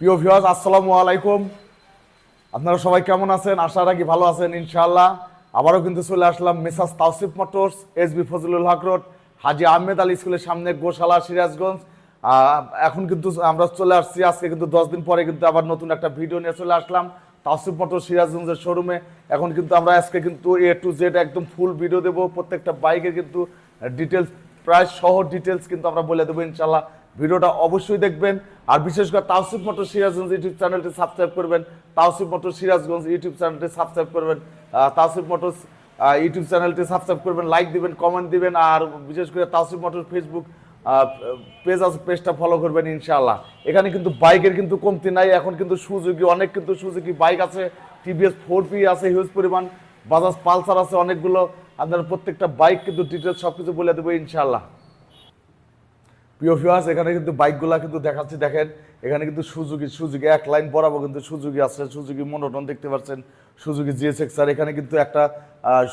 প্রিয় ভিউয়ার্স আসসালামু আলাইকুম। আপনারা সবাই কেমন আছেন? আশা রাখি ভালো আছেন, ইনশাআল্লাহ। আবারও কিন্তু চলে আসলাম Messrs Tawsif Motors, S B Fazlul Haque road, Haji Ahmed Ali স্কুলের সামনে গোশালা, সিরাজগঞ্জ। এখন কিন্তু আমরা চলে আসছি, আজকে কিন্তু দশ দিন পরে কিন্তু আবার নতুন একটা ভিডিও নিয়ে চলে আসলাম, তাওসিফ মোটর সিরাজগঞ্জের শোরুমে এখন কিন্তু আমরা আজকে কিন্তু এ টু জেড একদম ফুল ভিডিও দেবো, প্রত্যেকটা বাইকের কিন্তু ডিটেলস প্রায় সহ ডিটেলস কিন্তু আমরা বলে দেবো ইনশাল্লাহ ভিডিওটা অবশ্যই দেখবেন। আর বিশেষ করে তাওসিফ মোটর সিরাজগঞ্জ ইউটিউব চ্যানেলটি সাবস্ক্রাইব করবেন। তাওসিফ মোটর সিরাজগঞ্জ ইউটিউব চ্যানেলটি সাবস্ক্রাইব করবেন। তাওসিফ মোটর ইউটিউব চ্যানেলটি সাবস্ক্রাইব করবেন, লাইক দিবেন, কমেন্ট দিবেন, আর বিশেষ করে তাওসিফ মোটর ফেসবুক পেজ আছে, পেজটা ফলো করবেন ইনশাআল্লাহ। এখানে কিন্তু বাইকের কিন্তু কমতি নাই। এখন কিন্তু সুজুকি, অনেক কিন্তু সুজুকি বাইক আছে। টিভিএস ফোর পি আছে হিউজ পরিমাণ। বাজাজ পালসার আছে অনেকগুলো। আপনার প্রত্যেকটা বাইক কিন্তু ডিটেলস সব কিছু বলে দেবো ইনশাআল্লাহ। প্রিয় ভিউয়ার্স এখানে কিন্তু বাইকগুলা কিন্তু দেখাচ্ছি, দেখেন। এখানে কিন্তু সুজুকি সুজুকি, এক লাইন বরাবর কিন্তু সুজুকি আছে, সুজুকি মনোটন দেখতে পাচ্ছেন, সুজুকি জিএসএক্স আর এখানে কিন্তু একটা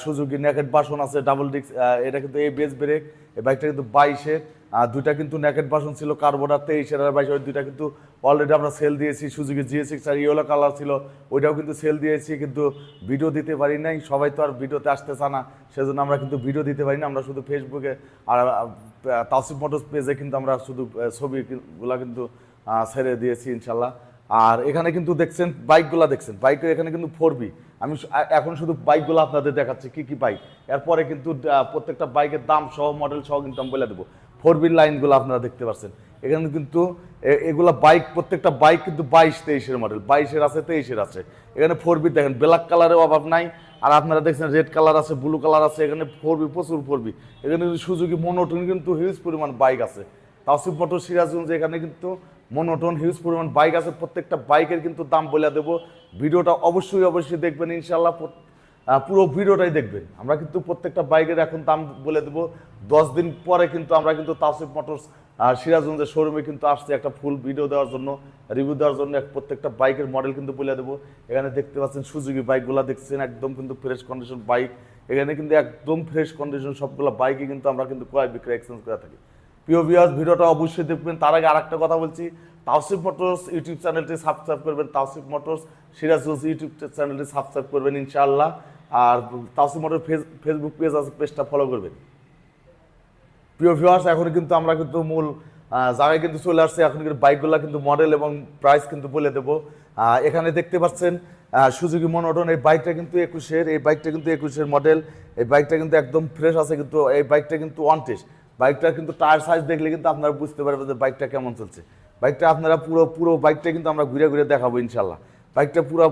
সুজুকি নেকেট বাসন আছে ডাবল ডিস্ক এটা কিন্তু এই বেস ব্রেক এই বাইকটা কিন্তু বাইশের আর দুইটা কিন্তু নেকেট বাসন ছিল কার্বোনার তেইশের আর বাইশের দুইটা কিন্তু অলরেডি আমরা সেল দিয়েছি, Suzuki GSX R yellow colour ছিল, ওইটাও কিন্তু সেল দিয়েছি, কিন্তু ভিডিও দিতে পারি নাই। সবাই তো আর ভিডিওতে আসতে চায় না, সেজন্য আমরা কিন্তু ভিডিও দিতে পারি না, আমরা শুধু ফেসবুকে আর তাসিফ মোটরস পেজে কিন্তু আমরা শুধু ছবিগুলো কিন্তু ছেড়ে দিয়েছি ইনশাল্লাহ। আর এখানে কিন্তু দেখছেন বাইকগুলো দেখছেন। বাইক এখানে কিন্তু ফোর বি আমি এখন শুধু বাইকগুলো আপনাদের দেখাচ্ছি, কি কি বাইক এরপরে কিন্তু প্রত্যেকটা বাইকের দাম সহ মডেল সহ কিন্তু আমি বলে দেবো। ফোর বির লাইনগুলো আপনারা দেখতে পাচ্ছেন এখানে কিন্তু এগুলা বাইক প্রত্যেকটা বাইক কিন্তু বাইশ, তেইশের মডেল বাইশের আছে, তেইশের আছে। এখানে ফোর বি দেখেন ব্ল্যাক কালারের অভাব নাই। আর আপনারা দেখছেন রেড কালার আছে ব্লু কালার আছে, এখানে ফোর বি প্রচুর ফোর বি এখানে সুযোগী মনোটন কিন্তু হিউজ পরিমাণ বাইক আছে। তাওসিফ মোটর সিরাজগঞ্জ এখানে কিন্তু মনোটন হিউজ পরিমাণ বাইক আছে। প্রত্যেকটা বাইকের কিন্তু দাম বলে দেবো। ভিডিওটা অবশ্যই অবশ্যই দেখবেন ইনশাল্লাহ পুরো ভিডিওটাই দেখবেন। আমরা কিন্তু প্রত্যেকটা বাইকের এখন দাম বলে দেবো। দশ দিন পরে কিন্তু আমরা কিন্তু তাওসিফ মোটরস আর সিরাজগঞ্জের শোরুমে কিন্তু আসছে একটা ফুল ভিডিও দেওয়ার জন্য রিভিউ দেওয়ার জন্য প্রত্যেকটা বাইকের মডেল কিন্তু বলে দেবো। এখানে দেখতে পাচ্ছেন সুজুকি বাইকগুলো দেখছেন, একদম কিন্তু ফ্রেশ কন্ডিশন বাইক এখানে কিন্তু একদম ফ্রেশ কন্ডিশন সবগুলো বাইকই কিন্তু আমরা কিন্তু ক্রয় বিক্রয় এক্সচেঞ্জ করে থাকি। প্রিয় ভিউয়ার্স ভিডিওটা অবশ্যই দেখবেন। তার আগে আরেকটা কথা বলছি, তাওসিফ মোটরস ইউটিউব চ্যানেলটি সাবস্ক্রাইব করবেন। তাওসিফ মোটরস সিরাজগঞ্জ ইউটিউব চ্যানেলটি সাবস্ক্রাইব করবেন ইনশাআল্লাহ। আর তাওসিফ মোটর ফেসবুক পেজ আছে পেজটা ফলো করবেন। প্রিয় ভিউয়ার্স এখন কিন্তু আমরা কিন্তু মূল জায়গায় কিন্তু চলে আসছে। এখন কিন্তু বাইকগুলো কিন্তু মডেল এবং প্রাইস কিন্তু বলে দেবো। এখানে দেখতে পাচ্ছেন সুজুকি মনোটন, এই বাইকটা কিন্তু একুশের, এই বাইকটা কিন্তু একুশের মডেল এই বাইকটা কিন্তু একদম ফ্রেশ আছে কিন্তু, এই বাইকটা কিন্তু ওয়ান টেস্ট বাইকটার কিন্তু টায়ার সাইজ দেখলে কিন্তু আপনারা বুঝতে পারবেন যে বাইকটা কেমন চলছে। বাইকটা আপনারা পুরো পুরো বাইকটা কিন্তু আমরা ঘুরে ঘুরে দেখাবো ইনশাল্লাহ বাইকটা পুরো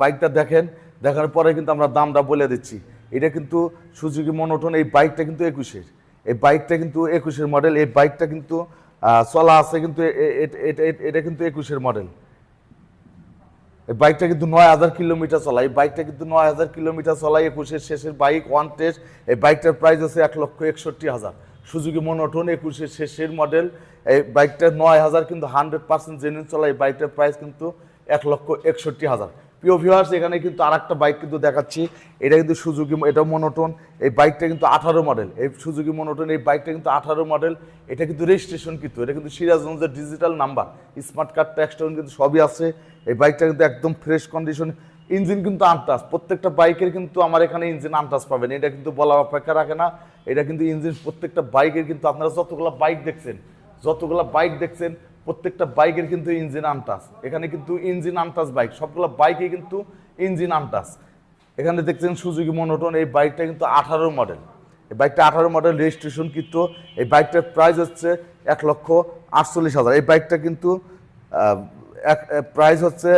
বাইকটা দেখেন দেখার পরে কিন্তু আমরা দামটা বলে দিচ্ছি। এটা কিন্তু সুজুকি মনোটন, এই বাইকটা কিন্তু একুশের। এই বাইকটা কিন্তু একুশের মডেল এই বাইকটা কিন্তু চলা আছে কিন্তু এটা কিন্তু একুশের মডেল এই বাইকটা কিন্তু নয় হাজার কিলোমিটার চলা এই বাইকটা কিন্তু নয় হাজার কিলোমিটার চলাই একুশের শেষের বাইক ওয়ান টেস্ট এই বাইকটার প্রাইস আছে এক লক্ষ একষট্টি হাজার। সুজুকি মনোটন একুশের শেষের মডেল এই বাইকটা নয় হাজার কিন্তু হান্ড্রেড পার্সেন্ট জেনুইন চলা এই বাইকটার প্রাইস কিন্তু এক লক্ষ একষট্টি হাজার। প্রিয় ভিউয়ার্স এখানে কিন্তু আর একটা বাইক কিন্তু দেখাচ্ছি। এটা কিন্তু সুজুকি এটা মনোটন এই বাইকটা কিন্তু আঠারো মডেল এই সুজুকি মনোটন এই বাইকটা কিন্তু আঠারো মডেল এটা কিন্তু রেজিস্ট্রেশন কিন্তু। এটা কিন্তু সিরাজগঞ্জের digital number smart card tax কিন্তু সবই আছে। এই বাইকটা কিন্তু একদম ফ্রেশ কন্ডিশন ইঞ্জিন কিন্তু আনটাস প্রত্যেকটা বাইকের কিন্তু আমার এখানে ইঞ্জিন আনটাস পাবেন। এটা কিন্তু বলার অপেক্ষা রাখে না। এটা কিন্তু ইঞ্জিন প্রত্যেকটা বাইকের কিন্তু আপনারা যতগুলো বাইক দেখছেন, যতগুলো বাইক দেখছেন প্রত্যেকটা বাইকের কিন্তু ইঞ্জিন আনটাস এখানে কিন্তু ইঞ্জিন আনটাস বাইক সবগুলো বাইকে কিন্তু ইঞ্জিন আনটাস এখানে দেখছেন সুজুকি মনোটন, এই বাইকটা কিন্তু আঠারো মডেল এই বাইকটা আঠারো মডেল রেজিস্ট্রেশন কিন্তু এই বাইকটার প্রাইস হচ্ছে এক লক্ষ আটচল্লিশ হাজার। এই বাইকটা কিন্তু এক প্রাইস হচ্ছে,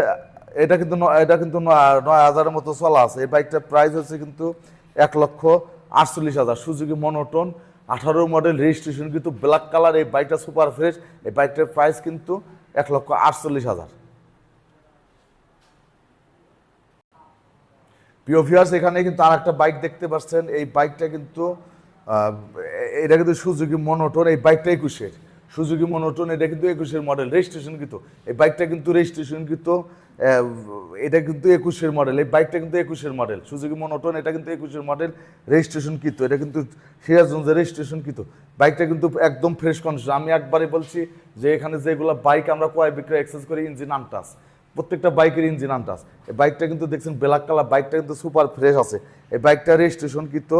এটা কিন্তু এটা কিন্তু নয় হাজারের মতো চলা আছে। এই বাইকটার প্রাইস হচ্ছে কিন্তু এক লক্ষ আটচল্লিশ হাজার। সুজুকি মনোটন আঠারো মডেল রেজিস্ট্রেশন কিন্তু ব্ল্যাক কালার এই বাইকটা সুপার ফ্রেশ এই বাইকটার প্রাইস কিন্তু এক লক্ষ আটচল্লিশ হাজার। প্রিয় ভিউয়ার্স এখানে কিন্তু আর একটা বাইক দেখতে পাচ্ছেন, এই বাইকটা কিন্তু এটা কিন্তু সুজুকি মনোটন এই বাইকটা একুশের। সুজুকি মনোটন এটা কিন্তু একুশের মডেল রেজিস্ট্রেশন কিন্তু, এই বাইকটা কিন্তু রেজিস্ট্রেশন কিন্তু এটা কিন্তু একুশের মডেল এই বাইকটা কিন্তু একুশের মডেল সুজুকি মনোটন এটা কিন্তু একুশের মডেল রেজিস্ট্রেশন কিত, এটা কিন্তু সিরাজগঞ্জের রেজিস্ট্রেশন কিত। বাইকটা কিন্তু একদম ফ্রেশ কন্ডিশন আমি একবারে বলছি যে এখানে যেগুলো বাইক আমরা ক্রয় বিক্রয় এক্সচেঞ্জ করি ইঞ্জিন আনটাস প্রত্যেকটা বাইকের ইঞ্জিন আনটাস এই বাইকটা কিন্তু দেখছেন ব্ল্যাক কালার বাইকটা কিন্তু সুপার ফ্রেশ আছে। এই বাইকটা রেজিস্ট্রেশন কিত,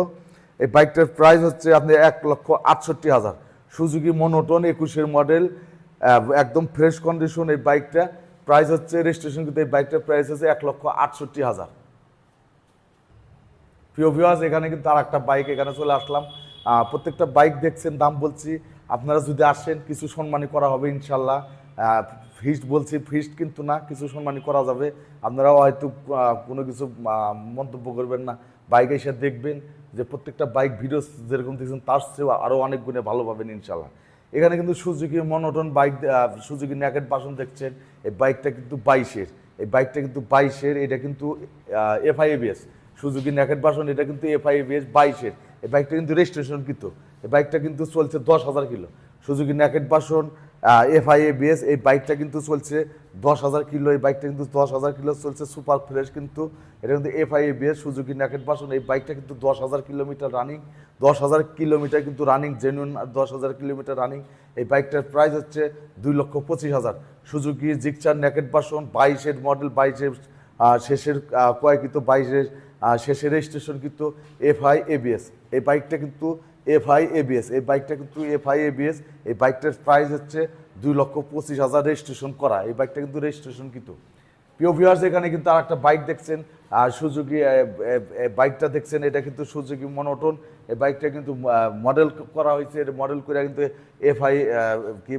এই বাইকটার প্রাইস হচ্ছে আপনি এক লক্ষ আটষট্টি হাজার। সুজুকি মনোটন একুশের মডেল একদম ফ্রেশ কন্ডিশন এই বাইকটা প্রাইস হচ্ছে রেজিস্ট্রেশন কিন্তু এই বাইকটার প্রাইস হচ্ছে এক লক্ষ আটষট্টি হাজার। প্রিয় ভিউয়ার্স এখানে কিন্তু আর একটা বাইক এখানে চলে আসলাম। প্রত্যেকটা বাইক দেখছেন, দাম বলছি। আপনারা যদি আসেন, কিছু সম্মানী করা হবে ইনশাল্লাহ। ফিস্ট বলছি ফিস্ট কিন্তু না, কিছু সম্মানী করা যাবে। আপনারা হয়তো কোনো কিছু মন্তব্য করবেন না। বাইক এসে দেখবেন যে প্রত্যেকটা বাইক ভিডিও যেরকম দেখছেন, তার চেয়েও আরও অনেক গুণে ভালো পাবেন ইনশাল্লাহ। এখানে কিন্তু Suzuki monotone bike Suzuki naked version দেখছেন। এই বাইকটা কিন্তু বাইশের। এই বাইকটা কিন্তু বাইশের, এটা কিন্তু এফআইএবিএস সুজুকি ন্যাকেট বাসন এটা কিন্তু এফআইএবিএস বাইশের। এই বাইকটা কিন্তু রেজিস্ট্রেশন কিন্তু এই বাইকটা কিন্তু চলছে দশ হাজার kilo. Suzuki naked version FI ABS এই বাইকটা কিন্তু চলছে দশ হাজার কিলো এই বাইকটা কিন্তু দশ হাজার কিলো চলছে সুপার ফ্রেশ কিন্তু। এটা কিন্তু এফআইএবিএস সুজুকি ন্যাকেট বাসন এই বাইকটা কিন্তু দশ হাজার কিলোমিটার রানিং দশ হাজার কিলোমিটার কিন্তু রানিং জেনুইন দশ হাজার কিলোমিটার রানিং এই বাইকটার প্রাইস হচ্ছে দুই লক্ষ পঁচিশ হাজার। সুজুকি জিক্সার ন্যাকেট বাসন বাইশের মডেল বাইশের শেষের আহ, কিন্তু বাইশের শেষের রেজিস্ট্রেশন কিন্তু এফআই এবিএস এই বাইকটা কিন্তু এফআই, এবিএস। এই বাইকটা কিন্তু এফআই, এবিএস, এই বাইকটার প্রাইস হচ্ছে দুই লক্ষ পঁচিশ হাজার রেজিস্ট্রেশন করা। এই বাইকটা কিন্তু রেজিস্ট্রেশন কিন্তু প্রিয় ভিউয়ার্স এখানে কিন্তু আর একটা বাইক দেখছেন, আর সুজুকি বাইকটা দেখছেন, এটা কিন্তু সুজুকি মনোটন এই বাইকটা কিন্তু মডেল করা হয়েছে, এটা মডেল করে কিন্তু এফআই কি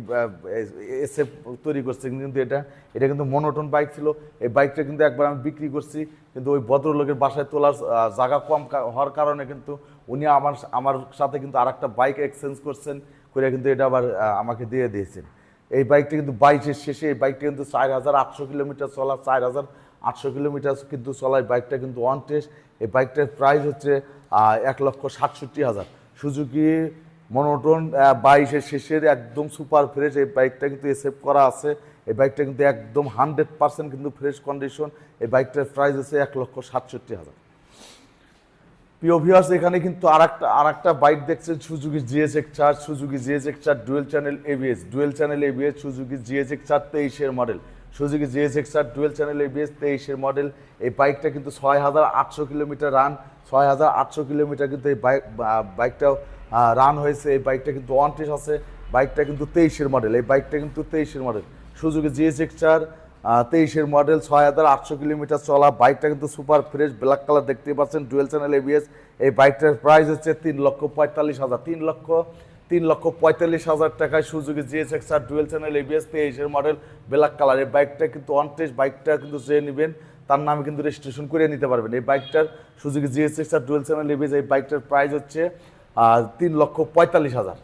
এসএফ তৈরি করছে কিন্তু এটা। এটা কিন্তু মনোটন বাইক ছিল। এই বাইকটা কিন্তু একবার আমি বিক্রি করছি, কিন্তু ওই ভদ্রলোকের বাসায় তোলার জায়গা কম হওয়ার কারণে কিন্তু উনি আমার আমার সাথে কিন্তু আর একটা বাইক এক্সচেঞ্জ করছেন করে কিন্তু এটা আবার আমাকে দিয়ে দিয়েছেন। এই বাইকটা কিন্তু বাইশের শেষে, এই বাইকটা কিন্তু চার হাজার আটশো কিলোমিটার চলা, চার হাজার আটশো কিলোমিটার কিন্তু চলা, এই বাইকটা কিন্তু ওয়ান টেস্ট এই বাইকটার প্রাইস হচ্ছে এক লক্ষ সাতষট্টি হাজার। সুজুকি মনোটন বাইশের শেষের একদম সুপার ফ্রেশ এই বাইকটা কিন্তু এসেভ করা আছে। এই বাইকটা কিন্তু একদম হান্ড্রেড পার্সেন্ট কিন্তু ফ্রেশ কন্ডিশন এই বাইকটার প্রাইস হচ্ছে এক লক্ষ সাতষট্টি হাজার। প্রিয় ভিউয়ার্স এখানে কিন্তু আরেকটা আরেকটা বাইক দেখছেন, সুজুকি জিএস এক চার, সুজুকি জিএস এক চার dual channel ABS dual channel ABS Suzuki GS এক চার, তেইশের মডেল সুজুকি জিএস এক চার ডুয়েল চ্যানেল এবিএস তেইশের মডেল এই বাইকটা কিন্তু ছয় হাজার আটশো কিলোমিটার রান ছয় হাজার আটশো কিলোমিটার কিন্তু এই বাইক বাইকটাও রান হয়েছে, এই বাইকটা কিন্তু ওয়ান টেস আছে, বাইকটা কিন্তু তেইশের মডেল এই বাইকটা কিন্তু তেইশের মডেল সুজুকি জিএস এক চার তেইশের মডেল ছয় হাজার আটশো কিলোমিটার চলা বাইকটা কিন্তু সুপার ফ্রেশ ব্ল্যাক কালার দেখতে পাচ্ছেন ডুয়েল চ্যানেল এবিএস এই বাইকটার প্রাইস হচ্ছে তিন লক্ষ পঁয়তাল্লিশ হাজার, তিন লক্ষ তিন লক্ষ পঁয়তাল্লিশ হাজার টাকায় সুযোগে GS X R dual channel ABS তেইশের মডেল ব্ল্যাক কালার এই বাইকটা কিন্তু অন টেস্ট বাইকটা কিন্তু যে নেবেন, তার নামে কিন্তু রেজিস্ট্রেশন করে নিতে পারবেন। এই বাইকটার সুযোগে GS X R dual channel ABS এই বাইকটার প্রাইস হচ্ছে তিন লক্ষ পঁয়তাল্লিশ হাজার।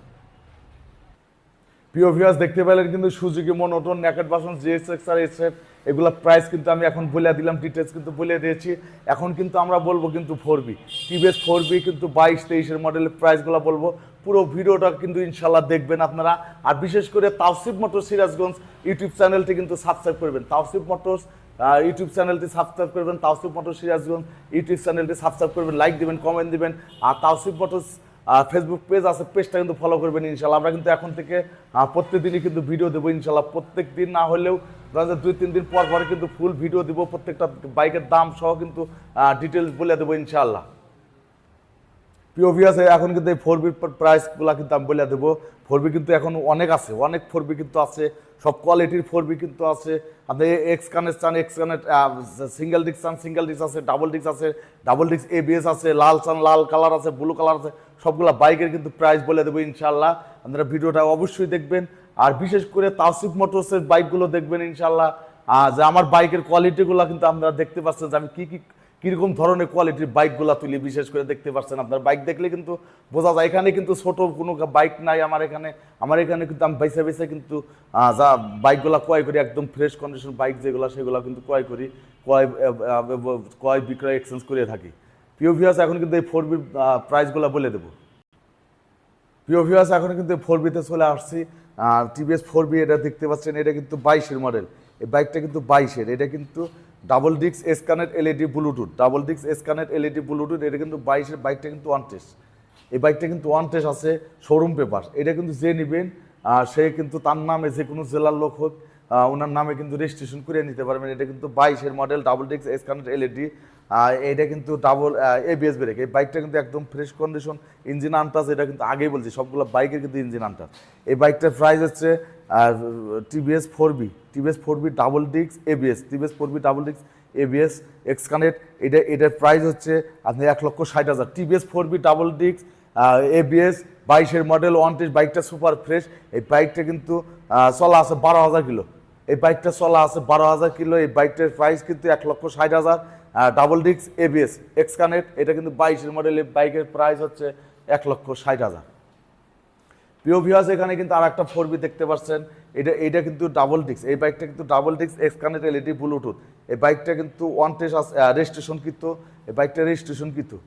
প্রিয় ভিউয়ার্স দেখতে পেলেন কিন্তু Suzuki monotone, naked version GSX আর এসএফ এগুলো প্রাইস কিন্তু আমি এখন বলে দিলাম ডিটেলস কিন্তু বলে দিয়েছি। এখন কিন্তু আমরা বলব কিন্তু four V TVS four V কিন্তু বাইশ, তেইশের মডেলের প্রাইসগুলো বলব। পুরো ভিডিওটা কিন্তু ইনশাল্লাহ দেখবেন আপনারা। আর বিশেষ করে তাওসিফ মোটর সিরাজগঞ্জ ইউটিউব চ্যানেলটি কিন্তু সাবস্ক্রাইব করবেন। তাওসিফ মোটরস ইউটিউব চ্যানেলটি সাবস্ক্রাইব করবেন। তাওসিফ মোটর সিরাজগঞ্জ ইউটিউব চ্যানেলটি সাবস্ক্রাইব করবেন। লাইক দিবেন কমেন্ট দিবেন। আর তাওসিফ মোটরস ফেসবুক পেজ আছে পেজটা কিন্তু ফলো করবেন ইনশাল্লাহ। আমরা কিন্তু এখন থেকে প্রত্যেকদিনই কিন্তু ভিডিও দেবো ইনশাল্লাহ। প্রত্যেক দিন না হলেও যে দুই, তিন দিন পর পরে কিন্তু ফুল ভিডিও দেবো। প্রত্যেকটা বাইকের দাম সহ কিন্তু ডিটেলস বলে দেবো ইনশাল্লাহ। প্রিয় ভিউয়ার্স এখন কিন্তু এই ফোর বির প্রাইসগুলো কিন্তু আমি বলে দেবো। ফোর বি কিন্তু এখন অনেক আছে, অনেক ফোর বি কিন্তু আছে। সব কোয়ালিটির ফোর বি কিন্তু আছে। আপনি এক্স কানের চান এক্স কানের সিঙ্গেল ডিস্ক চান সিঙ্গেল ডিস্ক আছে ডাবল ডিস্ক আছে ডাবল ডিস্ক এবিএস আছে, লাল চান, লাল কালার আছে ব্লু কালার আছে। সবগুলা বাইকের কিন্তু প্রাইস বলে দেবো ইনশাল্লাহ আপনারা ভিডিওটা অবশ্যই দেখবেন। আর বিশেষ করে তাওসিফ মোটরসের বাইকগুলো দেখবেন ইনশাল্লাহ যে আমার বাইকের কোয়ালিটিগুলো কিন্তু আপনারা দেখতে পাচ্ছেন যে আমি কী কী, কীরকম ধরনের কোয়ালিটির বাইকগুলো তুলি, বিশেষ করে দেখতে পাচ্ছেন আপনার বাইক দেখলে কিন্তু বোঝা যায়। এখানে কিন্তু ছোট কোনো বাইক নাই আমার এখানে। আমার এখানে কিন্তু আমি বাইসে বাইসে কিন্তু যা বাইকগুলো ক্রয় করি, একদম ফ্রেশ কন্ডিশন বাইক যেগুলো, সেগুলো কিন্তু ক্রয় করি। ক্রয় ক্রয় বিক্রয় এক্সচেঞ্জ করে থাকি। প্রিয় ভিউয়ার্স এখন কিন্তু এই ফোর বি প্রাইসগুলো বলে দেবো। প্রিয় ভিউয়ার্স এখন কিন্তু ফোর বিতে চলে আসছি। টিভিএস ফোর বি এটা দেখতে পাচ্ছেন, এটা কিন্তু বাইশের মডেল এই বাইকটা কিন্তু বাইশের, এটা কিন্তু ডাবল ডিক্স এসকানেট এলইডি ব্লুটুথ ডাবল ডিক্স এসকানেট এলইডি ব্লুটুথ এটা কিন্তু বাইশের বাইকটা কিন্তু ওয়ান টেস্ট এই বাইকটা কিন্তু ওয়ান টেস্ট আছে শোরুম পেপার এটা কিন্তু যে নেবেন সে কিন্তু তার নামে যে কোনো জেলার লোক হোক ওনার নামে কিন্তু রেজিস্ট্রেশন করে নিতে পারবেন। এটা কিন্তু বাইশের মডেল ডাবল ডিক্স এসকানেট এলইডি এটা কিন্তু ডাবল এবিএস ব্রেক এই বাইকটা কিন্তু একদম ফ্রেশ কন্ডিশন ইঞ্জিন আনটাস এটা কিন্তু আগেই বলছি, সবগুলো বাইকের কিন্তু ইঞ্জিন আনটাস এই বাইকটার প্রাইস হচ্ছে TVS four V TVS four V double ডিক্স ABS TVS four V double ডিক্স এবিএস এক্স কানেক্ট এটা, এটার প্রাইস হচ্ছে আপনি এক লক্ষ ষাট হাজার। টিভিএস ফোর বি ডাবল ডিক্স এবিএস বাইশের মডেল ওয়ান টেস্ট বাইকটা সুপার ফ্রেশ এই বাইকটা কিন্তু চলা আছে বারো হাজার কিলো। এই বাইকটা চলা আছে বারো হাজার কিলো। এই বাইকটার প্রাইস কিন্তু এক লক্ষ ষাট হাজার। ডাবল ডিক্স এবিএস এক্স কানেক্ট এটা কিন্তু বাইশের মডেল বাইকের প্রাইস হচ্ছে এক লক্ষ ষাট হাজার। প্রিয় ভিউয়ার্স এখানে কিন্তু আর একটা ফোর দেখতে পাচ্ছেন। এটা এটা কিন্তু ডাবল ডিক্স এই বাইকটা কিন্তু ডাবল ডিক্স এক্স কানেক্ট এলইডি ব্লুটুথ এই বাইকটা কিন্তু ওয়ান টেস্ট রেজিস্ট্রেশন কিন্তু এই বাইকটা রেজিস্ট্রেশন কিন্তু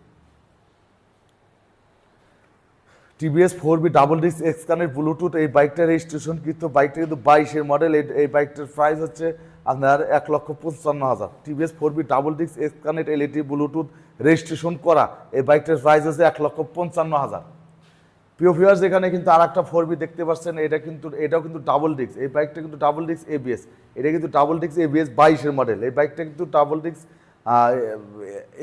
TVS four V double disc X connect Bluetooth, এই বাইকটার রেজিস্ট্রেশন কিন্তু বাইকটা কিন্তু বাইশের মডেল এই বাইকটার প্রাইস হচ্ছে আপনার এক লক্ষ পঞ্চান্ন হাজার। TVS four V double disc X connect LED Bluetooth registration করা, এই বাইকটার প্রাইস হচ্ছে এক লক্ষ পঞ্চান্ন হাজার। প্রিয় ভিউয়ার্স এখানে কিন্তু আর একটা ফোর বি দেখতে পাচ্ছেন, এটা কিন্তু, এটাও কিন্তু ডাবল ডিস্ক এই বাইকটা কিন্তু ডাবল ডিস্ক এবিএস এটা কিন্তু ডাবল ডিস্ক এবিএস বাইশের মডেল এই বাইকটা কিন্তু double disc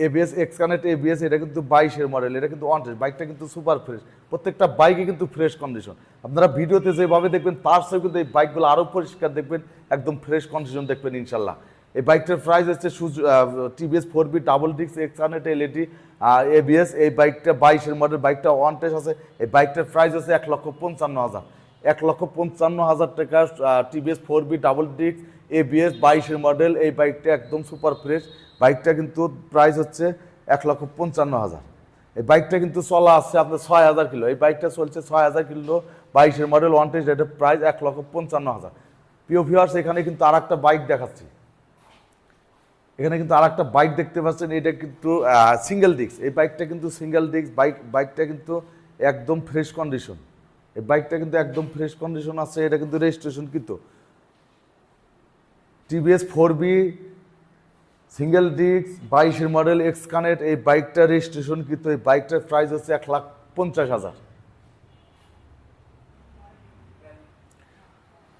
ABS X connect ABS এটা কিন্তু বাইশের মডেল এটা কিন্তু ওয়ান বাইকটা কিন্তু সুপার ফ্রেশ প্রত্যেকটা বাইকে কিন্তু ফ্রেশ কন্ডিশন আপনারা ভিডিওতে যেভাবে দেখবেন, তার সঙ্গে কিন্তু এই বাইকগুলো আরও পরিষ্কার দেখবেন, একদম ফ্রেশ কন্ডিশন দেখবেন ইনশাল্লাহ এই বাইকটার প্রাইস হচ্ছে সুজ টিভিএস ফোর বি ডাবল ডিক্স এক্স হান্ড্রেড এলইডি এবিএস এই বাইকটা বাইশের মডেল বাইকটা ওয়ান টেস্ট আছে, এই বাইকটার প্রাইস হচ্ছে এক লক্ষ পঞ্চান্ন হাজার। এক লক্ষ পঞ্চান্ন হাজার টাকা টিভিএস ফোর বি ডাবল ডিক্স এবিএস বাইশের মডেল এই বাইকটা একদম সুপার ফ্রেশ বাইকটা কিন্তু প্রাইস হচ্ছে এক লক্ষ পঞ্চান্ন হাজার। এই বাইকটা কিন্তু চলা আসছে আপনার ছয় হাজার কিলো। এই বাইকটা চলছে ছয় হাজার কিলো, বাইশের মডেল ওয়ান টেস্ট এটার প্রাইস এক লক্ষ পঞ্চান্ন হাজার। প্রিয় ভিউয়ার্স এখানে কিন্তু আর একটা বাইক দেখাচ্ছি। এখানে কিন্তু আর একটা বাইক দেখতে পাচ্ছেন, এটা কিন্তু সিঙ্গেল ডিস্ক এই বাইকটা কিন্তু সিঙ্গেল ডিস্ক বাইক বাইকটা কিন্তু একদম ফ্রেশ কন্ডিশন এই বাইকটা কিন্তু একদম ফ্রেশ কন্ডিশন আছে, এটা কিন্তু রেজিস্ট্রেশন কিন্তু। TVS four V single disc, বাইশের মডেল এক্স কানেক্ট, এই বাইকটা রেজিস্ট্রেশন কিন্তু এই বাইকটার প্রাইস হচ্ছে এক লাখ পঞ্চাশ হাজার।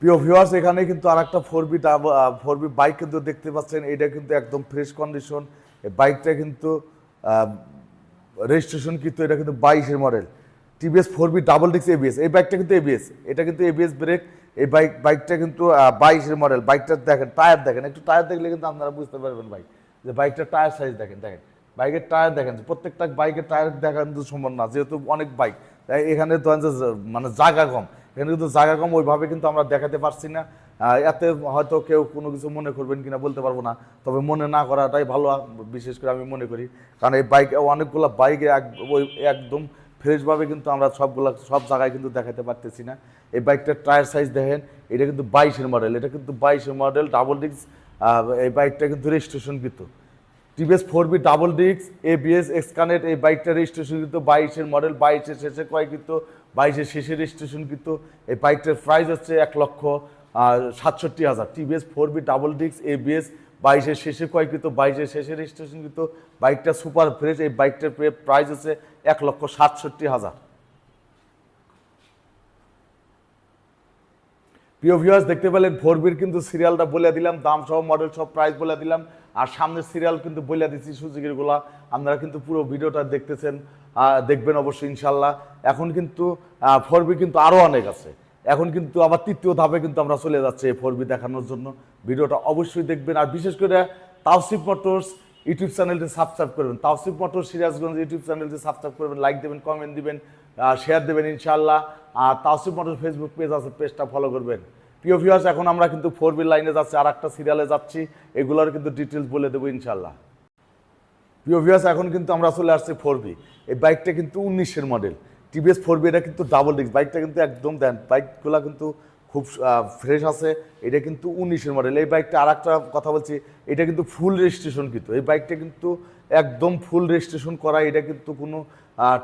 প্রিয় ভিউয়ার্স এখানে কিন্তু আর একটা four V four V bike কিন্তু দেখতে পাচ্ছেন। এটা কিন্তু একদম ফ্রেশ কন্ডিশন এই বাইকটা কিন্তু রেজিস্ট্রেশন কিন্তু এটা কিন্তু বাইশের model. TVS four V double ডিক্স এবিএস এই বাইকটা কিন্তু এবিএস এটা কিন্তু এবিএস ব্রেক এই বাইক বাইকটা কিন্তু বাইশের মডেল বাইকটা দেখেন টায়ার দেখেন, একটু টায়ার দেখলে কিন্তু আপনারা বুঝতে পারবেন ভাই, যে বাইকটা টায়ার সাইজ দেখেন দেখেন বাইকের টায়ার দেখেন প্রত্যেকটা বাইকের টায়ার দেখা কিন্তু সম্ভব না, যেহেতু অনেক বাইক তাই এখানে তো যে মানে জায়গা কম, এখানে কিন্তু জায়গা কম, ওইভাবে কিন্তু আমরা দেখাতে পারছি না এতে হয়তো কেউ কোনো কিছু মনে করবেন কিনা বলতে পারব না, তবে মনে না করাটাই ভালো, বিশেষ করে আমি মনে করি, কারণ এই বাইক অনেকগুলো বাইকে ওই, একদম ফ্রেশভাবে কিন্তু আমরা সবগুলো, সব জায়গায় কিন্তু দেখাতে পারতেছি না। এই বাইকটার টায়ার সাইজ দেখেন, এটা কিন্তু বাইশের মডেল, এটা কিন্তু বাইশের মডেল, ডাবল ডিস্ক এই বাইকটা কিন্তু রেজিস্ট্রেশন কিন্তু টিভিএস ফোর বি ডাবল ডিক্স এবিএস এক্সকানেট এই বাইকটা রেজিস্ট্রেশন কিন্তু বাইশের মডেল, বাইশের শেষে ক্রয় কিন্তু বাইশের শেষে রেজিস্ট্রেশন কিন্তু এই বাইকটার প্রাইস হচ্ছে এক লক্ষ সাতষট্টি হাজার। টিভিএস ফোর বি ডাবল ডিক্স এবিএস বাইশের শেষে ক্রয় কিন্তু বাইশের শেষে রেজিস্ট্রেশন কিন্তু বাইকটা সুপার ফ্রেশ এই বাইকটার প্রাইস হচ্ছে এক লক্ষ সাতষট্টি হাজার। প্রিয় ভিউয়ার্স দেখতে পেলেন ফোর বির কিন্তু সিরিয়ালটা বলে দিলাম, দাম সহ মডেল সব প্রাইস বলে দিলাম, আর সামনের সিরিয়াল কিন্তু বলে দিচ্ছি গুলা। আপনারা কিন্তু পুরো ভিডিওটা দেখতেছেন দেখবেন অবশ্যই ইনশাল্লাহ এখন কিন্তু ফোর বি কিন্তু আরও অনেক আছে। এখন কিন্তু আবার তৃতীয় ধাপে কিন্তু আমরা চলে যাচ্ছি ফোর বি দেখানোর জন্য। ভিডিওটা অবশ্যই দেখবেন। আর বিশেষ করে তাওসিফ মোটরস ইউটিউব চ্যানেলটি সাবস্ক্রাইব করবেন। তাওসিফ মোটর সিরাজগঞ্জ ইউটিউব চ্যানেলটি সাবস্ক্রাইব করবেন লাইক দেবেন কমেন্ট দিবেন শেয়ার দেবেন ইনশাল্লাহ আর তাওসিফ মোটর ফেসবুক পেজ আছে পেজটা ফলো করবেন। প্রিয় ভিউয়ার্স এখন আমরা কিন্তু ফোর বি লাইনে যাচ্ছি আর একটা সিরিয়ালে যাচ্ছি। এগুলোর কিন্তু ডিটেলস বলে দেবো ইনশাল্লাহ প্রিয় ভিউয়ার্স এখন কিন্তু আমরা চলে আসছি ফোর বি। এই বাইকটা কিন্তু উনিশের মডেল টিভিএস ফোর বি এটা কিন্তু ডাবল ডিস্ক বাইকটা কিন্তু একদম দেন বাইকগুলো কিন্তু খুব ফ্রেশ আছে। এটা কিন্তু উনিশের মডেল এই বাইকটা আর একটা কথা বলছি, এটা কিন্তু ফুল রেজিস্ট্রেশন কিন্তু, এই বাইকটা কিন্তু একদম ফুল রেজিস্ট্রেশন করা, এটা কিন্তু কোনো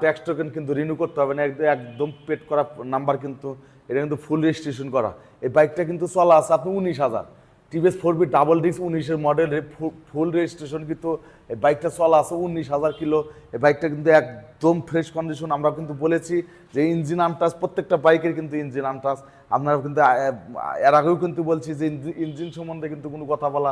ট্যাক্স টোকেন কিন্তু রিনিউ করতে হবে না, একদম একদম পেড করা নাম্বার কিন্তু, এটা কিন্তু ফুল রেজিস্ট্রেশন করা। এই বাইকটা কিন্তু চলা আছে আপনি উনিশ হাজার। TVS four V double disc উনিশের মডেল ফুল রেজিস্ট্রেশন কিন্তু এই বাইকটা চলা আছে, উনিশ হাজার কিলো। এই বাইকটা কিন্তু একদম ফ্রেশ কন্ডিশন আমরা কিন্তু বলেছি যে ইঞ্জিন আনটাস প্রত্যেকটা বাইকের কিন্তু ইঞ্জিন আনটাস আপনারা কিন্তু এর আগেও কিন্তু বলছি যে ইঞ্জিন সম্বন্ধে কিন্তু কোনো কথা বলা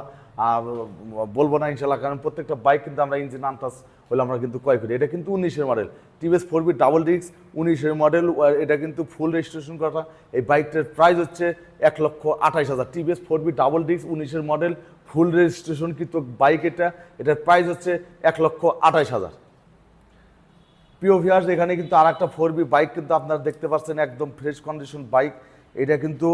বলব না ইনশাল্লাহ, কারণ প্রত্যেকটা বাইক কিন্তু আমরা ইঞ্জিন আনটাস হলে আমরা কিন্তু ক্রয় করি। এটা কিন্তু উনিশের model TVS four V double disc উনিশের মডেল এটা কিন্তু ফুল রেজিস্ট্রেশন করা। এই বাইকটার প্রাইস হচ্ছে এক লক্ষ আঠাইশ হাজার। TVS four V double disc উনিশের মডেল ফুল রেজিস্ট্রেশন কিন্তু বাইক এটা। এটার প্রাইস হচ্ছে এক লক্ষ আঠাইশ হাজার। প্রিয় ভিউয়ার্স এখানে কিন্তু আর একটা ফোর বি বাইক কিন্তু আপনারা দেখতে পাচ্ছেন, একদম ফ্রেশ কন্ডিশন বাইক এটা কিন্তু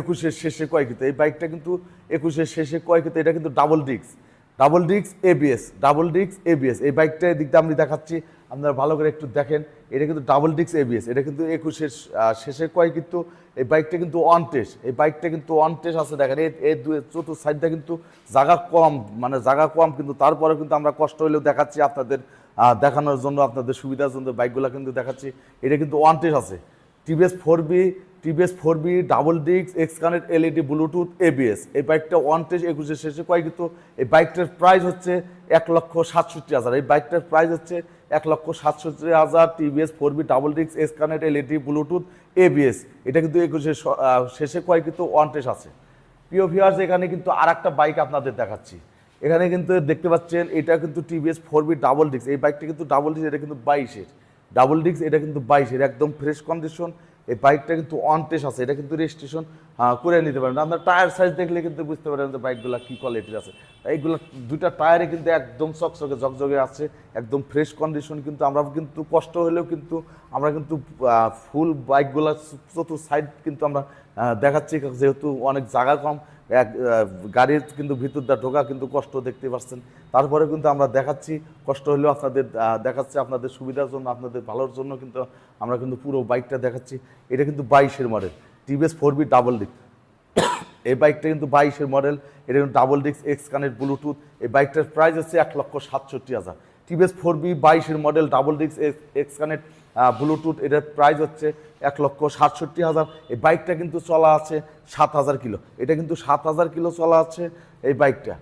একুশের শেষে কয়কিত এই বাইকটা কিন্তু একুশের শেষে কয়কিত এটা কিন্তু double disc double disc ABS double disc ABS এই বাইকটা দিকটা আমি দেখাচ্ছি। আপনারা ভালো করে একটু দেখেন। এটা কিন্তু ডাবল ডিস্ক এবিএস এটা কিন্তু একুশের আহ, শেষে কয় কিন্তু এই বাইকটা কিন্তু অন টেস্ট এই বাইকটা কিন্তু অন টেস্ট আছে দেখেন। এই চতুর্থ সাইডটা কিন্তু জায়গা কম মানে জায়গা কম কিন্তু তারপরে কিন্তু আমরা কষ্ট হলেও দেখাচ্ছি আপনাদের দেখানোর জন্য আপনাদের সুবিধার জন্য বাইকগুলো কিন্তু দেখাচ্ছি। এটা কিন্তু ওয়ান টেস্ট আছে। TVS four V TVS four V double disc X connect LED Bluetooth ABS. এই বাইকটা ওয়ান টেস্ট একুশের শেষে কয় কিন্তু? এই বাইকটার প্রাইস হচ্ছে এক লক্ষ সাতষট্টি হাজার। এই বাইকটার প্রাইস হচ্ছে এক লক্ষ সাতষট্টি হাজার TVS four V double disc X connect LED Bluetooth ABS. এটা কিন্তু একুশের শ- আহ, শেষে কয় কিন্তু? ওয়ান টেস্ট আছে। প্রিয় ভিউয়ার্স এখানে কিন্তু আর একটা বাইক আপনাদের দেখাচ্ছি। এখানে কিন্তু দেখতে পাচ্ছেন এটা কিন্তু TVS four V double disc. এই বাইকটা কিন্তু ডাবল ডিস্ক এটা কিন্তু বাইশের। ডাবল ডিস্ক এটা কিন্তু বাইশের। একদম ফ্রেশ কন্ডিশন এই বাইকটা কিন্তু অন আছে, এটা কিন্তু রেজিস্ট্রেশন করে নিতে পারেন। আপনার টায়ার সাইজ দেখলে কিন্তু বুঝতে পারেন যে বাইকগুলো কী কোয়ালিটির আছে। এইগুলো দুটা টায়ারে কিন্তু একদম চকচকে, ঝকঝকে আছে, একদম ফ্রেশ কন্ডিশন কিন্তু আমরা কিন্তু কষ্ট হলেও কিন্তু আমরা কিন্তু ফুল বাইকগুলো চতুর সাইড কিন্তু আমরা দেখাচ্ছি, যেহেতু অনেক জায়গা কম। এক গাড়ির কিন্তু ভিতর দা ঢোকা কিন্তু কষ্ট দেখতে পাচ্ছেন। তারপরে কিন্তু আমরা দেখাচ্ছি, কষ্ট হলেও আপনাদের দেখাচ্ছি আপনাদের সুবিধার জন্য, আপনাদের ভালোর জন্য কিন্তু আমরা কিন্তু পুরো বাইকটা দেখাচ্ছি। এটা কিন্তু বাইশের model TVS four V double disc এই বাইকটা কিন্তু বাইশের মডেল এটা কিন্তু double disc X connect Bluetooth এই বাইকটার প্রাইস হচ্ছে এক লক্ষ সাতষট্টি হাজার। টিভিএস ফোর বি বাইশের model double disc X connect Bluetooth এটার প্রাইস হচ্ছে এক লক্ষ সাতষট্টি হাজার। এই বাইকটা কিন্তু চলা আছে সাত হাজার কিলো। এটা কিন্তু সাত হাজার কিলো চলা আছে এই বাইকটা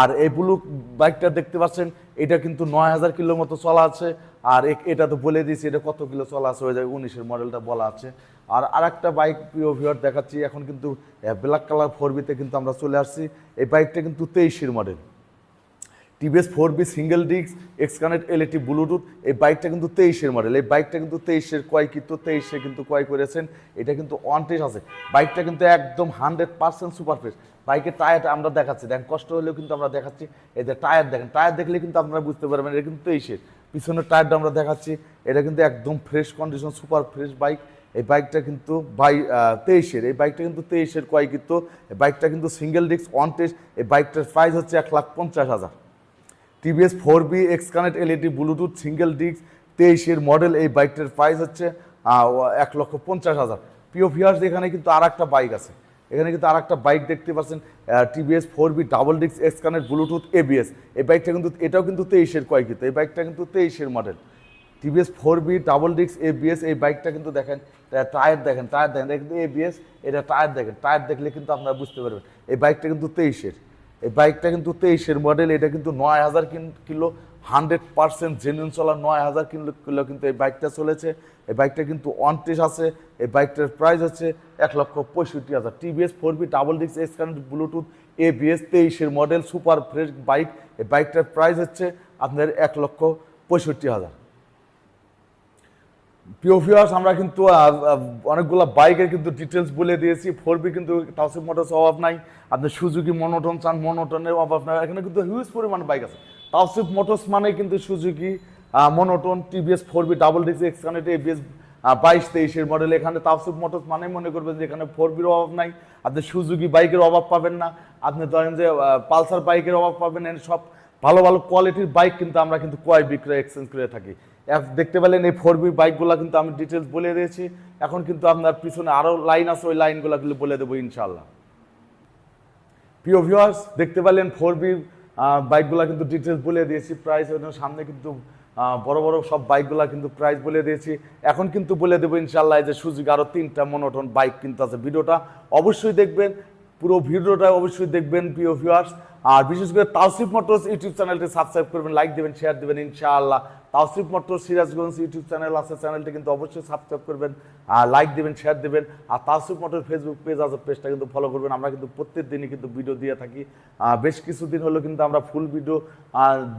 আর এই ব্লু বাইকটা দেখতে পাচ্ছেন, এটা কিন্তু নয় হাজার কিলোর মতো চলা আছে। আর এটা তো বলে দিয়েছি, এটা কত কিলো চলা আছে ওই জায়গায় উনিশের মডেলটা বলা আছে। আর আরেকটা বাইক প্রিয় ভিওর দেখাচ্ছি। এখন কিন্তু ব্ল্যাক কালার ফোর বিতে কিন্তু আমরা চলে আসছি। এই বাইকটা কিন্তু তেইশের model TVS four V single disc connect LED Bluetooth এই বাইকটা কিন্তু তেইশের মডেল এই বাইকটা কিন্তু তেইশের ক্রয় কিন্তু তেইশে কিন্তু ক্রয় করেছেন, এটা কিন্তু ওয়ান টেস্ট আছে। বাইকটা কিন্তু একদম হান্ড্রেড পার্সেন্ট সুপার ফ্রেশ বাইকের টায়ারটা আমরা দেখাচ্ছি, দেখেন কষ্ট হলেও কিন্তু আমরা দেখাচ্ছি যে টায়ার দেখেন টায়ার দেখলে কিন্তু আপনারা বুঝতে পারবেন এটা কিন্তু তেইশের। পিছনের টায়ারটা আমরা দেখাচ্ছি, এটা কিন্তু একদম fresh condition super fresh bike এই বাইকটা কিন্তু বাই তেইশের, এই বাইকটা কিন্তু তেইশের কয় কিন্তু বাইকটা কিন্তু সিঙ্গেল ডিস্ক ওয়ান টেস্ট এই বাইকটার প্রাইস হচ্ছে এক লাখ পঞ্চাশ হাজার। TVS four V X connect LED Bluetooth single disc তেইশের মডেল এই বাইকটার প্রাইস হচ্ছে এক লক্ষ পঞ্চাশ হাজার। প্রিয় ভিউয়ার্স এখানে কিন্তু আর একটা বাইক আছে। এখানে কিন্তু আর একটা বাইক দেখতে পাচ্ছেন TVS four V double disc X connect Bluetooth ABS এই বাইকটা কিন্তু, এটাও কিন্তু তেইশের কয় কিন্তু এই বাইকটা কিন্তু তেইশের model TVS four V double disc ABS এই বাইকটা কিন্তু দেখেন টায়ার দেখেন টায়ার দেখেন কিন্তু এবিএস এটা টায়ার দেখেন টায়ার দেখলে কিন্তু আপনারা বুঝতে পারবেন, এই বাইকটা কিন্তু তেইশের। এই বাইকটা কিন্তু তেইশের মডেল এটা কিন্তু নয় হাজার কিলো হান্ড্রেড পার্সেন্ট জেনুইন চলা, নয় হাজার কিলো কিলো কিন্তু এই বাইকটা চলেছে। এই বাইকটা কিন্তু অনটেস আছে, এই বাইকটার প্রাইস হচ্ছে এক লক্ষ পঁয়ষট্টি হাজার। TVS four V double disc X connect Bluetooth ABS তেইশের মডেল সুপার ফ্রেশ বাইক এই বাইকটার প্রাইস হচ্ছে আপনার এক লক্ষ পঁয়ষট্টি হাজার। প্রিয় ভিউয়ার্স আমরা কিন্তু অনেকগুলো বাইকের কিন্তু ডিটেলস বলে দিয়েছি। ফোর বি কিন্তু তাওসিফ মোটরস অভাব নাই। আপনি সুজুকি মনোটন চান মনোটনের অভাব নাই। এখানে কিন্তু হিউজ পরিমাণ বাইক আছে। তাওসিফ মোটরস মানে কিন্তু সুজুকি মনোটন টিভিএস ফোর বি ডাবল ডিক্স এক্স কানেক্ট এবিএস বাইশ তেইশের মডেল এখানে তাওসিফ মোটরস মানে মনে করবেন যে এখানে ফোর বির অভাব নাই। আপনি সুজুকি বাইকের অভাব পাবেন না। আপনি ধরেন যে পালসার বাইকের অভাব পাবেন। সব ভালো ভালো কোয়ালিটির বাইক কিন্তু আমরা কিন্তু ক্রয় বিক্রয় এক্সচেঞ্জ করে থাকি। দেখতে পেলেন এই ফোর বি বাইকগুলো কিন্তু আমি ডিটেলস বলে দিয়েছি। এখন কিন্তু আপনার পিছনে আরও লাইন আছে, ওই লাইনগুলো কিন্তু বলে দেবো ইনশাল্লাহ প্রিয় ভিউয়ার্স দেখতে পেলেন ফোর বি বাইকগুলো কিন্তু ডিটেলস বলে দিয়েছি। প্রাইস সামনে কিন্তু বড় বড় সব বাইকগুলো কিন্তু প্রাইস বলে দিয়েছি। এখন কিন্তু বলে দেবো ইনশাল্লাহ যে সুযোগ আরও তিনটা মনোটন বাইক কিন্তু আছে। ভিডিওটা অবশ্যই দেখবেন, পুরো ভিডিওটা অবশ্যই দেখবেন, প্রিয় ভিউয়ার্স আর বিশেষ করে তাওসিফ মোটরস ইউটিউব চ্যানেলটি সাবস্ক্রাইব করবেন লাইক দেবেন শেয়ার দেবেন, ইনশাআল্লাহ। Tawsif Motors Sirajganj YouTube channel আছে, চ্যানেলটি কিন্তু অবশ্যই সাবস্ক্রাইব করবেন, আর লাইক দেবেন শেয়ার দেবেন। আর তাওসিফ মোটর ফেসবুক পেজ আছে পেজটা কিন্তু ফলো করবেন। আমরা কিন্তু প্রত্যেক দিনই কিন্তু ভিডিও দিয়ে থাকি। বেশ কিছুদিন হলো কিন্তু আমরা ফুল ভিডিও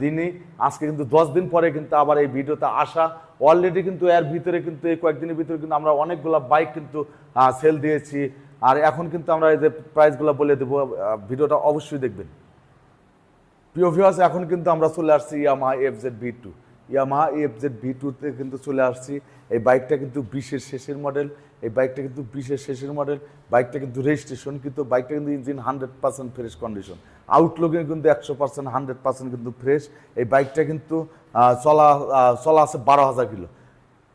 দিনই। আজকে কিন্তু দশ দিন পরে কিন্তু আবার এই ভিডিওতে আসা। অলরেডি কিন্তু এর ভিতরে কিন্তু এই কয়েকদিনের ভিতরে কিন্তু আমরা অনেকগুলো বাইক কিন্তু সেল দিয়েছি। আর এখন কিন্তু আমরা এই যে প্রাইসগুলো বলে দেবো ভিডিওটা অবশ্যই দেখবেন। প্রিয় ভিউয়ার্স এখন কিন্তু আমরা চলে আসছি Yamaha F Z V two Yamaha F Z V টুতে কিন্তু চলে আসছি। এই বাইকটা কিন্তু বিশের শেষের মডেল এই বাইকটা কিন্তু বিশের শেষের মডেল বাইকটা কিন্তু রেজিস্ট্রেশন কিন্তু বাইকটা কিন্তু engine hundred percent fresh condition আউটলুকে কিন্তু একশো পার্সেন্ট হান্ড্রেড পার্সেন্ট কিন্তু ফ্রেশ এই বাইকটা কিন্তু চলা চলা আছে বারো হাজার kilo.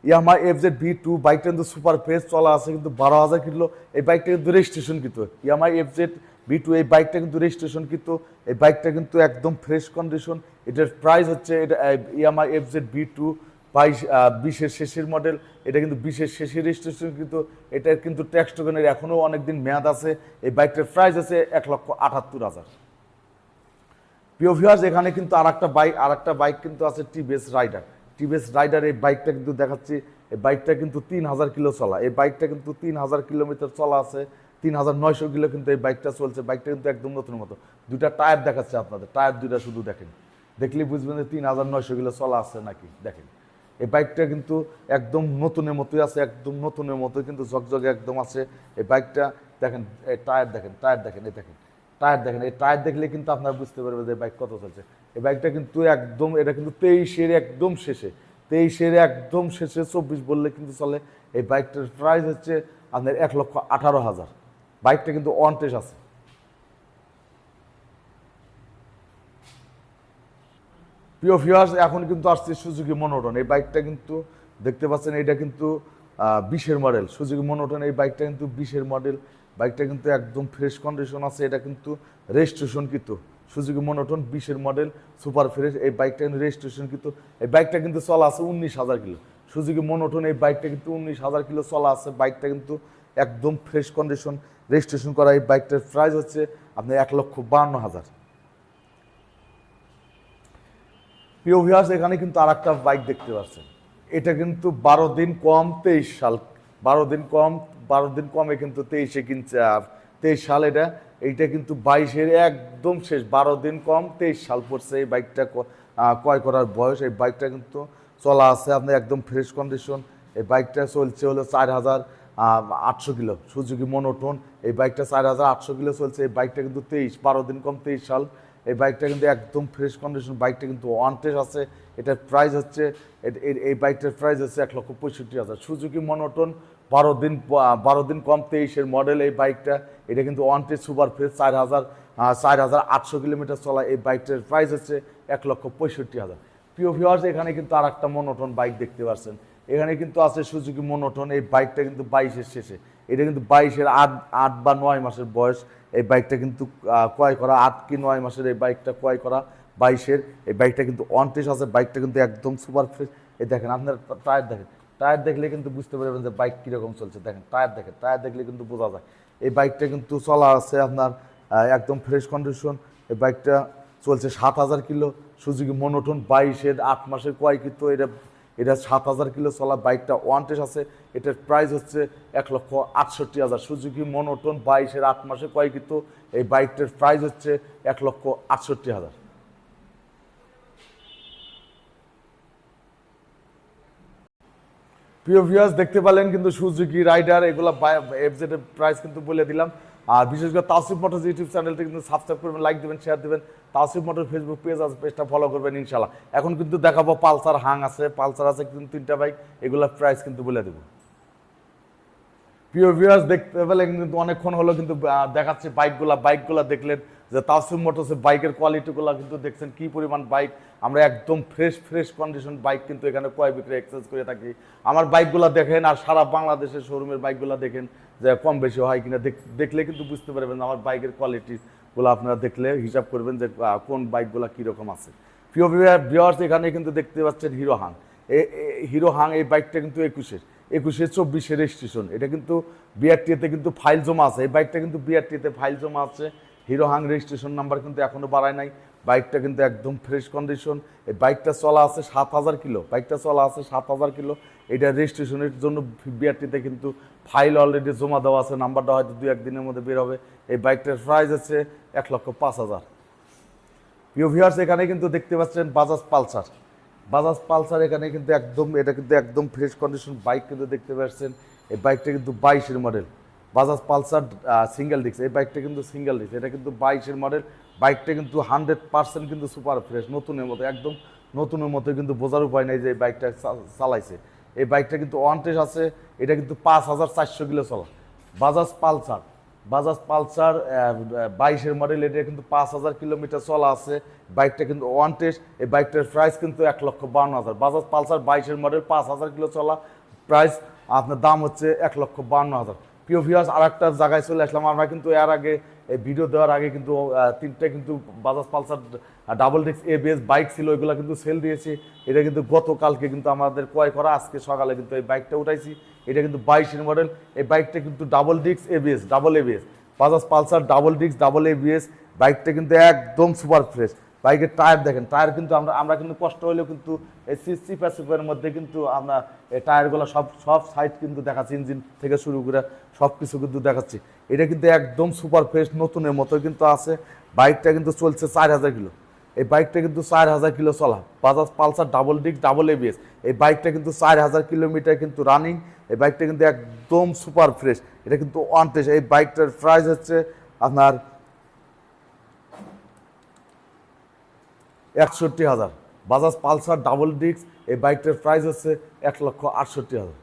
Yamaha F Z V two বাইকটা কিন্তু সুপার ফ্রেশ চলা আছে কিন্তু বারো হাজার কিলো। এই বাইকটা কিন্তু রেজিস্ট্রেশন কিন্তু Yamaha F Z V two এই বাইকটা কিন্তু রেজিস্ট্রেশন কিন্তু, এই বাইকটা কিন্তু একদম ফ্রেশ কন্ডিশন এটার প্রাইস হচ্ছে, এটা Yamaha F Z B two বাইশ বিশের শেষের মডেল এটা কিন্তু বিশের শেষের রেজিস্ট্রেশন কিন্তু, এটার কিন্তু ট্যাক্স টোকেনের এখনও অনেক দিন মেয়াদ আছে। এই বাইকটার প্রাইস আছে এক লক্ষ আটাত্তর হাজার। প্রিয় ভিউয়ার্স এখানে কিন্তু আর একটা বাইক আর একটা বাইক কিন্তু আছে টিভিএস রাইডার টিভিএস রাইডার এই বাইকটা কিন্তু দেখাচ্ছি, এই বাইকটা কিন্তু তিন হাজার কিলো চলা। এই বাইকটা কিন্তু তিন হাজার কিলোমিটার চলা আছে। তিন হাজার নয়শো কিলো কিন্তু এই বাইকটা চলছে। বাইকটা কিন্তু একদম নতুন মতো। দুইটা টায়ার দেখাচ্ছে আপনাদের। টায়ার দুইটা শুধু দেখেন। দেখলে বুঝবেন যে তিন হাজার নয়শো কিলো চলা আছে নাকি? দেখেন। এই বাইকটা কিন্তু একদম নতুনের মতোই আছে, একদম নতুনের মতোই কিন্তু ঝকঝকে একদম আছে। এই বাইকটা দেখেন, এই টায়ার দেখেন টায়ার দেখেন, এই দেখেন। টায়ার দেখেন, এই টায়ার দেখলে কিন্তু আপনারা বুঝতে পারবেন যে বাইক কত চলছে। এই বাইকটা কিন্তু একদম, এটা কিন্তু তেইশের একদম শেষে। তেইশের একদম শেষে চব্বিশ বললে কিন্তু চলে। এই বাইকটার প্রাইস হচ্ছে আপনার এক লক্ষ আঠারো হাজার। বাইকটা কিন্তু অন টেস আছে। প্রিয় ভিউয়ার্স এখন কিন্তু আসছে সুজুকি মনোটন এই বাইকটা কিন্তু দেখতে পাচ্ছেন এটা কিন্তু বিশের মডেল সুজুকি মনোটন এই বাইকটা কিন্তু বিশের মডেল বাইকটা কিন্তু একদম ফ্রেশ কন্ডিশন আছে, এটা কিন্তু রেজিস্ট্রেশন কিন্তু সুজুকি মনোটন বিশের মডেল সুপার ফ্রেশ এই বাইকটা কিন্তু রেজিস্ট্রেশন কিন্তু এই বাইকটা কিন্তু চলা আছে উনিশ হাজার কিলো। সুজুকি মনোটন এই বাইকটা কিন্তু উনিশ হাজার কিলো চলা আছে। বাইকটা কিন্তু একদম ফ্রেশ কন্ডিশন রেজিস্ট্রেশন করা এই বাইকটার প্রাইস হচ্ছে আপনার এক লক্ষ বান্ন হাজার। প্রিয় ভিউয়ার্স এখানে কিন্তু আর একটা বাইক দেখতে পাচ্ছেন। এটা কিন্তু বারো দিন কম তেইশ সাল, বারো দিন কম, বারো দিন কমে কিন্তু তেইশে কিনছে তেইশ সাল এটা, এইটা কিন্তু বাইশের একদম শেষ, বারো দিন কম তেইশ সাল পড়ছে এই বাইকটা ক্রয় করার বয়স। এই বাইকটা কিন্তু চলা আছে আপনার একদম ফ্রেশ কন্ডিশন এই বাইকটা চলছে হলো চার হাজার আটশো কিলো, সুজুকি মনোটোন এই বাইকটা চার হাজার আটশো কিলো চলছে, এই বাইকটা কিন্তু তেইশ, বারো দিন কম তেইশ সাল। এই বাইকটা কিন্তু একদম ফ্রেশ কন্ডিশন বাইকটা কিন্তু ওয়ান টেস্ট আছে। এটার প্রাইস হচ্ছে এই বাইকটার প্রাইস হচ্ছে এক লক্ষ পঁয়ষট্টি হাজার। সুজুকি মনোটন, বারো দিন বারো দিন কম তেইশের মডেল এই বাইকটা। এটা কিন্তু ওয়ান টেস্ট সুপার ফ্রেশ চার হাজার চার হাজার আটশো কিলোমিটার চলা এই বাইকটার প্রাইস হচ্ছে এক লক্ষ পঁয়ষট্টি হাজার। প্রিয় ভিউয়ার্স এখানে কিন্তু আর একটা মনোটন বাইক দেখতে পাচ্ছেন এখানে কিন্তু আছে সুজুকি মনোটন, এই বাইকটা কিন্তু বাইশের শেষে। এটা কিন্তু বাইশের আট আট বা নয় মাসের বয়স। এই বাইকটা কিন্তু ক্রয় করা, আট কি নয় মাসের এই বাইকটা ক্রয় করা বাইশের। এই বাইকটা কিন্তু অনটেস আছে, বাইকটা কিন্তু একদম সুপার ফ্রেশ। এই দেখেন, আপনার টায়ার দেখেন, টায়ার দেখলে কিন্তু বুঝতে পারবেন যে বাইক কীরকম চলছে। দেখেন, টায়ার দেখেন, টায়ার দেখলে কিন্তু বোঝা যায়। এই বাইকটা কিন্তু চলা আছে আপনার একদম ফ্রেশ কন্ডিশন। এই বাইকটা চলছে সাত হাজার কিলো। সুজুকি মনোটন বাইশের আট মাসের ক্রয় কিন্তু এটা এটা সাত হাজার কিলো চলা বাইকটা ওয়ান টেস আছে। এটার প্রাইস হচ্ছে এক লক্ষ আটষট্টি হাজার। সুজুকি মনোটন বাইশের আট মাসে কয় কিন্তু এই বাইকটার প্রাইস হচ্ছে এক লক্ষ আটষট্টি হাজার। প্রিয় ভিউয়ার্স দেখতে পেলেন কিন্তু সুজুকি রাইডার এগুলো এফজেড এর প্রাইস কিন্তু বলে দিলাম। আর বিশেষ করে তাসিফ মোটরস ইউটিউব চ্যানেলটা কিন্তু সাবস্ক্রাইব করবেন লাইক দেবেন শেয়ার দেবেন। তাসিফ মোটর ফেসবুক পেজ আছে পেজটা ফলো করবেন ইনশাল্লাহ এখন কিন্তু দেখাবো পালসার হাং আছে, পালসার আছে কিন্তু তিনটা বাইক এগুলোর প্রাইস কিন্তু বলে দেবো। প্রিয় ভিউয়ার্স দেখতে পেলে কিন্তু অনেকক্ষণ হলো কিন্তু দেখাচ্ছি বাইকগুলা বাইকগুলা দেখলেন। যে তাসিম মোটরসের বাইকের কোয়ালিটিগুলো কিন্তু দেখছেন কি পরিমাণ বাইক। আমরা একদম ফ্রেশ ফ্রেশ কন্ডিশন বাইক কিন্তু এখানে ক্রয় বিক্রয় এক্সচেঞ্জ করে থাকি। আমার বাইকগুলো দেখেন আর সারা বাংলাদেশের শোরুমের বাইকগুলো দেখেন যে কম বেশি হয় কিনা। দেখ- দেখলে কিন্তু বুঝতে পারবেন আমার বাইকের কোয়ালিটিগুলো আপনারা দেখলে হিসাব করবেন যে কোন বাইকগুলো কীরকম আছে। প্রিয় ভিউয়ার্স এখানে কিন্তু দেখতে পাচ্ছেন হিরো হাং এ হিরো হাং এই বাইকটা কিন্তু একুশের। একুশে চব্বিশে রেজিস্ট্রেশন এটা কিন্তু বিআরটিতে কিন্তু ফাইল জমা আছে। এই বাইকটা কিন্তু বিআরটিতে ফাইল জমা আছে। হিরো হাং রেজিস্ট্রেশন নাম্বার কিন্তু এখনও বাড়ায় নাই। বাইকটা কিন্তু একদম ফ্রেশ কন্ডিশন এই বাইকটা চলা আছে সাত হাজার কিলো। বাইকটা চলা আছে সাত হাজার কিলো। এটা রেজিস্ট্রেশনের জন্য বিআরটিতে কিন্তু ফাইল অলরেডি জমা দেওয়া আছে। নাম্বারটা হয়তো দু একদিনের মধ্যে বের হবে। এই বাইকটার প্রাইস আছে এক লক্ষ পাঁচ হাজার। প্রিয় ভিউয়ার্স এখানে কিন্তু দেখতে পাচ্ছেন বাজাজ পালসার বাজাজ পালসার এখানে কিন্তু একদম, এটা কিন্তু একদম ফ্রেশ কন্ডিশন বাইক কিন্তু দেখতে পাচ্ছেন। এই বাইকটা কিন্তু বাইশের model Bajaj Pulsar single disc এই বাইকটা কিন্তু সিঙ্গেল ডিস্ক এটা কিন্তু বাইশের মডেল বাইকটা কিন্তু হান্ড্রেড পার্সেন্ট কিন্তু সুপার ফ্রেশ নতুনের মতো, একদম নতুনের মতো কিন্তু বোঝার উপায় নেই যে এই বাইকটা চালাইছে। এই বাইকটা কিন্তু ওয়ান আছে, এটা কিন্তু পাঁচ হাজার চারশো কিলো চলা। বাজাজ পালসার বাজাজ পালসার বাইশের মডেল এটা কিন্তু পাঁচ হাজার কিলোমিটার চলা আছে। বাইকটা কিন্তু ওয়ান এই বাইকটার প্রাইস কিন্তু এক লক্ষ বান্ন হাজার। বাজাজ পালসার বাইশের মডেল পাঁচ হাজার কিলো চলা। প্রাইস আপনার দাম হচ্ছে এক লক্ষ বান্ন হাজার। প্রিয় ভিউয়ার্স আর একটা জায়গায় চলে আসলাম। আমরা কিন্তু এর আগে, এই ভিডিও দেওয়ার আগে কিন্তু তিনটে কিন্তু Bajaj Pulsar double disc ABS bike ছিল, ওইগুলো কিন্তু সেল দিয়েছি। এটা কিন্তু গতকালকে কিন্তু আমাদের ক্রয় করা, আজকে সকালে কিন্তু এই বাইকটা উঠাইছি। এটা কিন্তু বাইশের মডেল এই বাইকটা কিন্তু double disc ABS double ABS Bajaj Pulsar double disc double ABS বাইকটা কিন্তু একদম সুপার ফ্রেশ বাইকের টায়ার দেখেন টায়ার কিন্তু আমরা আমরা কিন্তু কষ্ট হলেও কিন্তু এই সিসি প্যাসিফের মধ্যে কিন্তু আমরা এই টায়ারগুলো সব সব সাইড কিন্তু দেখাচ্ছি ইঞ্জিন থেকে শুরু করে সব কিছু কিন্তু দেখাচ্ছি। এটা কিন্তু একদম সুপার ফ্রেশ নতুনের মতো কিন্তু আছে। বাইকটা কিন্তু চলছে চার হাজার কিলো। এই বাইকটা কিন্তু চার হাজার কিলো চলা। Bajaj Pulsar double disc double ABS এই বাইকটা কিন্তু চার হাজার কিলোমিটার কিন্তু রানিং এই বাইকটা কিন্তু একদম সুপার ফ্রেশ এটা কিন্তু ওয়ান টেস্ট এই বাইকটার প্রাইস হচ্ছে আপনার একষট্টি হাজার। বাজাজ পালসার ডাবল ডিস্ক এই বাইকটার প্রাইস হচ্ছে এক লক্ষ আটষট্টি হাজার।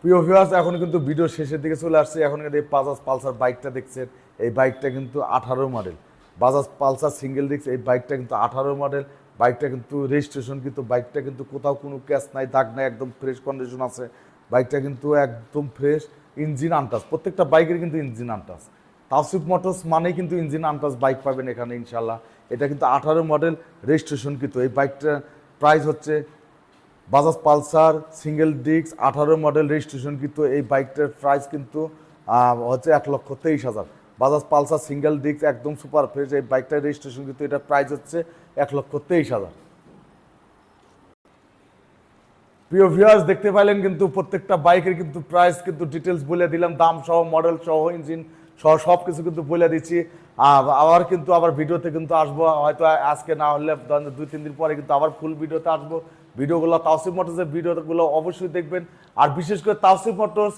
প্রিয় ভিউয়ার্স এখন কিন্তু ভিডিও শেষের দিকে চলে আসছে। এখন কিন্তু এই বাজাজ পালসার বাইকটা দেখছেন। এই বাইকটা কিন্তু আঠারো model Bajaj Pulsar single disc এই বাইকটা কিন্তু আঠারো মডেল বাইকটা কিন্তু রেজিস্ট্রেশন কিন্তু বাইকটা কিন্তু কোথাও কোনো ক্যাশ নাই, দাগ নাই, একদম ফ্রেশ কন্ডিশন আছে। বাইকটা কিন্তু একদম ফ্রেশ ইঞ্জিন আনটাস প্রত্যেকটা বাইকের কিন্তু ইঞ্জিন আনটাস তাওসিফ মোটরস মানেই কিন্তু ইঞ্জিন আনটাস বাইক পাবেন এখানে ইনশাল্লাহ এটা কিন্তু আঠারো মডেল রেজিস্ট্রেশন কিন্তু। এই বাইকটার প্রাইস হচ্ছে বাজাজ পালসার সিঙ্গেল ডিস্ক আঠারো মডেল রেজিস্ট্রেশন কিন্তু। এই বাইকটার প্রাইস কিন্তু হচ্ছে এক লক্ষ তেইশ হাজার। বাজাজ পালসার সিঙ্গেল ডিস্ক একদম সুপার ফ্রেশ এই বাইকটার রেজিস্ট্রেশন কিন্তু এটার প্রাইস হচ্ছে এক লক্ষ তেইশ হাজার। প্রিয় ভিউয়ার্স দেখতে পাইলেন কিন্তু প্রত্যেকটা বাইকের কিন্তু প্রাইস কিন্তু ডিটেলস বলে দিলাম। দাম সহ মডেল সহ ইঞ্জিন সহ সব কিছু কিন্তু বলে দিচ্ছি। আবার কিন্তু আবার ভিডিওতে কিন্তু আসব। হয়তো আজকে না হলে দুই, তিন দিন পরে কিন্তু আবার ফুল ভিডিওতে আসব। ভিডিওগুলো তাওসিফ মোটরসের ভিডিওগুলো অবশ্যই দেখবেন। আর বিশেষ করে তাওসিফ মোটরস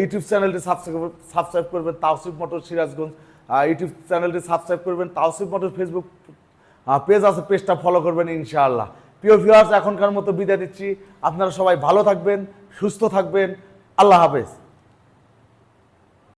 ইউটিউব চ্যানেলটি সাবস্ক্রাইব সাবস্ক্রাইব করবেন, তাওসিফ মোটর সিরাজগঞ্জ। ইউটিউব চ্যানেলটি সাবস্ক্রাইব করবেন, তাওসিফ মোটর ফেসবুক পেজ আছে পেজটা ফলো করবেন ইনশাআল্লাহ। প্রিয় ভিউয়ার্স এখনকার মতো বিদায় দিচ্ছি। আপনারা সবাই ভালো থাকবেন, সুস্থ থাকবেন। আল্লাহ হাফেজ।